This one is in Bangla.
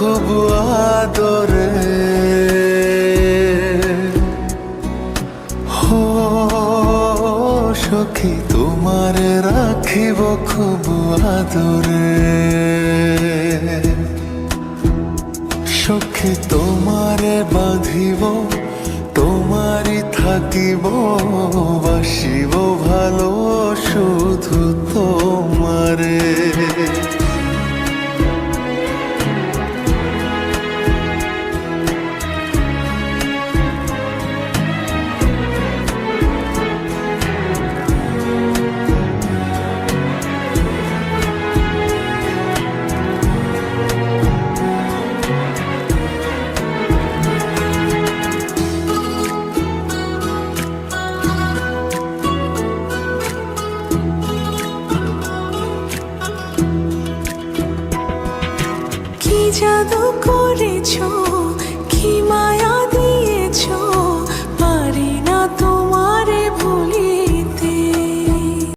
খুব আদরে। হো সখী তোমারে রাখিব খুব আদরে। সখী তোমারে বাঁধিব তোমারই থাকিব কি জাদু করেছ?